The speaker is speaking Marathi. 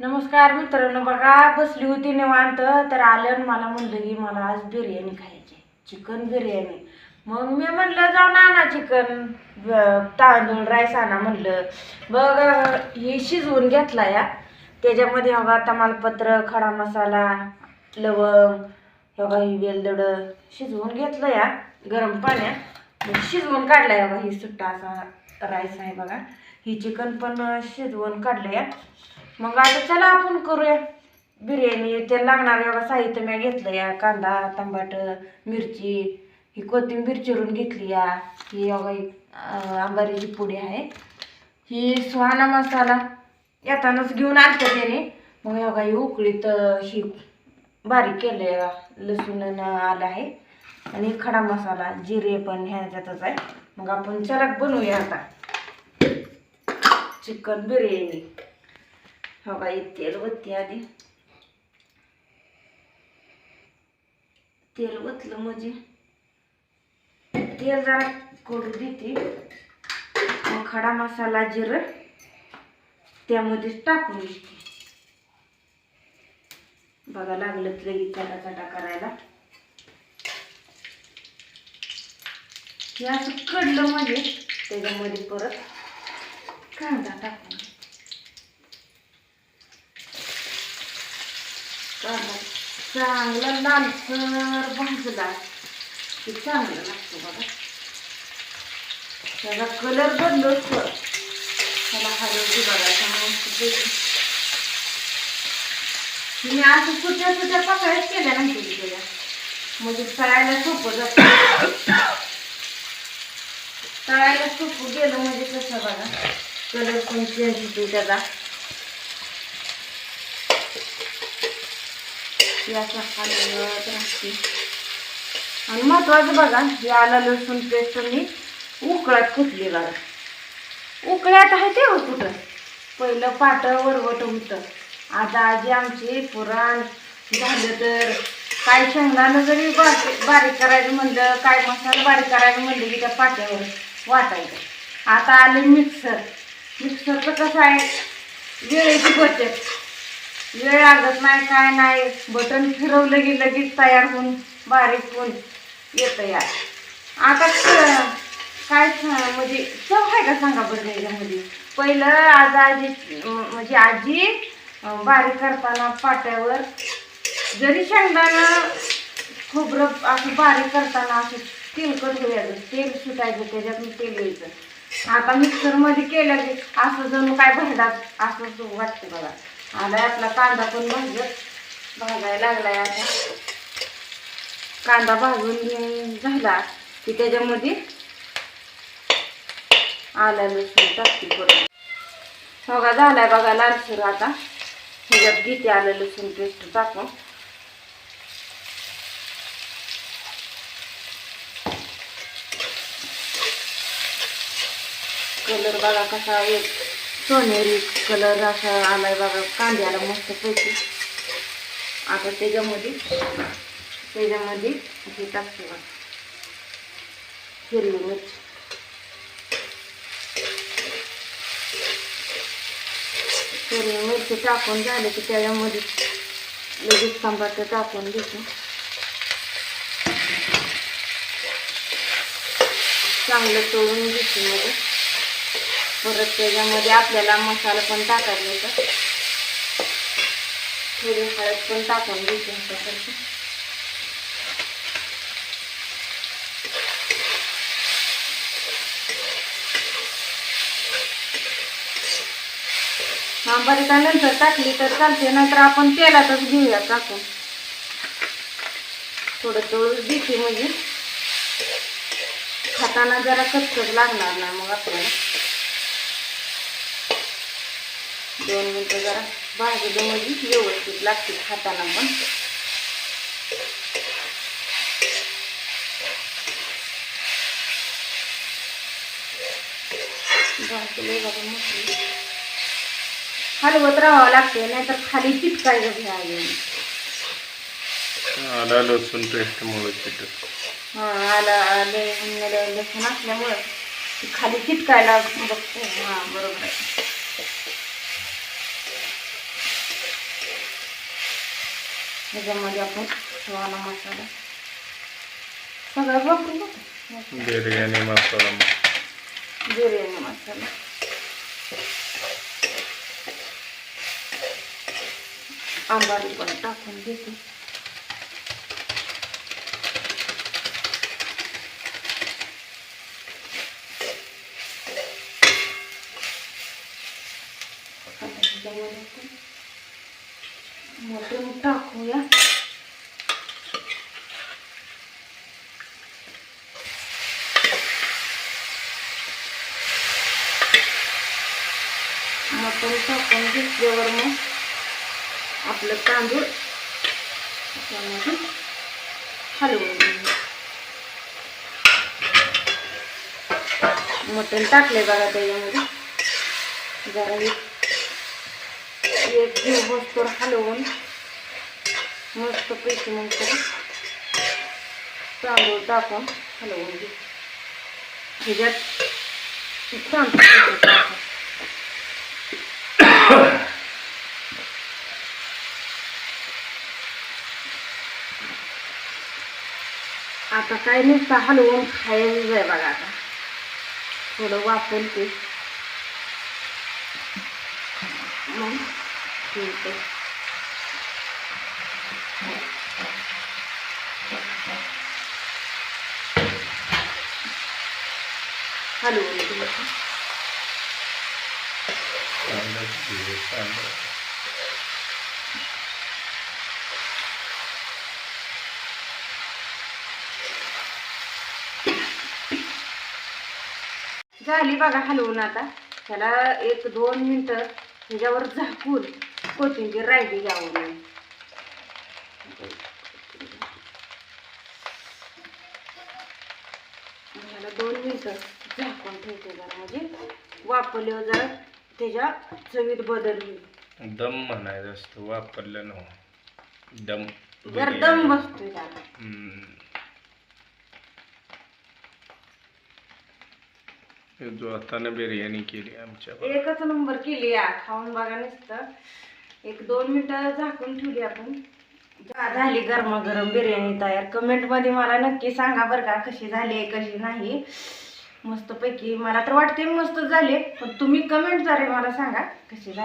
नमस्कार मित्रांनो बघा बसली होती निवांत तर आलं आणि मला म्हणलं की मला आज बिर्याणी खायची चिकन बिर्याणी. मग मी म्हणलं जाऊन आणा चिकन. तांदूळ राईस आणा म्हणलं. बघ हे शिजवून घेतला या. त्याच्यामध्ये हवा तमालपत्र खडा मसाला लवंग हे बघा ही वेलदड शिजवून घेतलं या गरम पाण्यात. मग शिजवून काढला या बघा ही सुट्टा असा राईस आहे बघा. ही चिकन पण शिजवून काढलं या मग आता चला आपण करूया. बिर्याणी ते लागणार एवढं साहित्य मी घेतलं या कांदा टमाट मिरची ही कोथिंबीर चिरून घेतली या. ही एवढा ही, आंबारीची पुडी आहे. ही सुहाना मसाला येतानाच घेऊन आणतं त्याने. मग एवढा ही उकळीत ही बारीक केलं लसूण आलं आहे. आणि खडा मसाला जिरे पण ह्याच्यातच आहे. मग आपण चरक बनवूया आता. चिकन बिर्याणी. हो बाई तेल वत्ती आधी. तेल वतलं म्हणजे? तेल जरा करू देते. मग खडा मसाला जिरं त्यामध्येच टाकून देते. बघा लागलं लगेच चटा चटा करायला. हे असं कडलं म्हणजे त्याच्यामध्ये परत कांदा टाकून कांदा चांगला लालसर भाजला की चांगलं लागतं बघा. त्याचा कलर बदलत. त्याला हलवते बघा चांगलं मी असं सुट्या सुट्या पाकळ्याच केल्या नाही त्याला म्हणजे तळायला सोपं जातं तळायला सोपं गेलं म्हणजे कसं बघा कलर पण चेंज होतो त्याचा याचा हलवत राहते आणि महत्वाचं बघा हे आलं लसूण पेस्ट मी उकळ्यात कुठली बघा. उकळ्यात आहे ते हो कुठं? पहिलं पाटं वरवट होतं. आता आजी आमची पुराण झालं तर काय शेंगदाणं जरी बारीक बारीक करायचं म्हणलं काय मसाला बारीक करायचं म्हणलं की त्या पाट्यावर वाटायचं. आता आले मिक्सर. मिक्सरचं कसं आहे? वेळेची बचत वेळ लागत नाही काय नाही. बटन फिरवलं की लगेच तयार होऊन बारीक होऊन येतं या आता काय म्हणजे चव आहे का सांगा बरं त्याच्यामध्ये पहिलं आज आजी म्हणजे आजी बारीक करताना पाट्यावर जरी शेंगदाणं खोबरं असं बारीक करताना असं तेलकट व्हायचं तेल सुटायचं त्याच्यातून तेल यायचं. आता मिक्सरमध्ये केलं की असं जणू काय भरडात असं वाटतं बघा. आता आपला कांदा पण भाजत भाजायला लागलाय आता. कांदा भाजून झाला की त्याच्यामध्ये आला लसूण टाकते परत बघा झालाय बघा लालसर आता. ह्याच्यात घेते आलं लसूण पेस्ट टाकून. कलर बघा कसा एक सोनेरी कलर असा आलाय बघा. कांद्याला मस्त पैकी. आता त्याच्यामध्ये त्याच्यामध्ये हे टाकते बघा. हिरवी मिरची. हिरवी मिरची टाकून झाले की त्याच्यामध्ये लगेच टमाटर टाकून देतो. चांगलं तोडून घेते मध्ये परत त्याच्यामध्ये आपल्याला मसाला पण टाकायचा होता. थोडी हळद पण टाकून घ्यायची ह्याच्यासारखी हा का नंतर टाकली तर चालते नाहीतर आपण तेलातच घेऊया टाकून थोडं तळून देते म्हणजे. खाताना जरा कचकच लागणार नाही मग आपल्याला. दोन मिनटं जरा भाजलं म्हणजे व्यवस्थित लागते खाताना पण. भाजले बघा मस्त हलवत राहावं लागते नाहीतर खाली चिटकायचं घ्यावे आला लसूण पेस्ट मुळे चिटक. हा आला आले लसूण असल्यामुळं खाली चिटकायला बघते. हा बरोबर आहे. ह्याच्यामध्ये आपण सुहाना मसाला सगळं वापरून बघू बिर्याणी मसाला बिर्याणी मसाला आंबाडी पण टाकून घेते आता ह्याच्यामध्ये आपण मटण टाकूया. आपण टाकून घेतल्यावर मग आपलं तांदूळ त्यामध्ये हलवून घेऊ मटण टाकले बघा त्याच्यामध्ये. जरा एक एक बसतोर हलवून मस्त पैकी मग त्याला तांदूळ टाकून हलवून घेऊ ह्याच्यात तांदूळ टाकून. आता काय नुसतं हलवून खायला आहे बघा आता. थोडं वापरून ते. मग ठीक आहे हलवून झाली बघा हलवून आता. त्याला एक दोन मिनटं ह्याच्यावर झाकून कोथिंबीर राहिली यावर नाही दोन मिनटं. झाकून ठेवते जरा म्हणजे वापरल्यावर जरा त्याच्या चवीत बदल होईल दम म्हणायचं असतं वापरलं ना दम जर. दम बसतोय त्याला. जो हाताने बिर्याणी केली आमच्या एकच नंबर केली या. खाऊन बघा नुसतं. एक दोन मिनिटं झाकून ठेवली आपण. झा- झाली गरमागरम बिर्याणी तयार. कमेंटमध्ये मला नक्की सांगा बरं का कशी झाली कशी नाही. मस्तपैकी. मला तर वाटते मस्त झाले पण तुम्ही कमेंट जरा मला सांगा कशी झाले.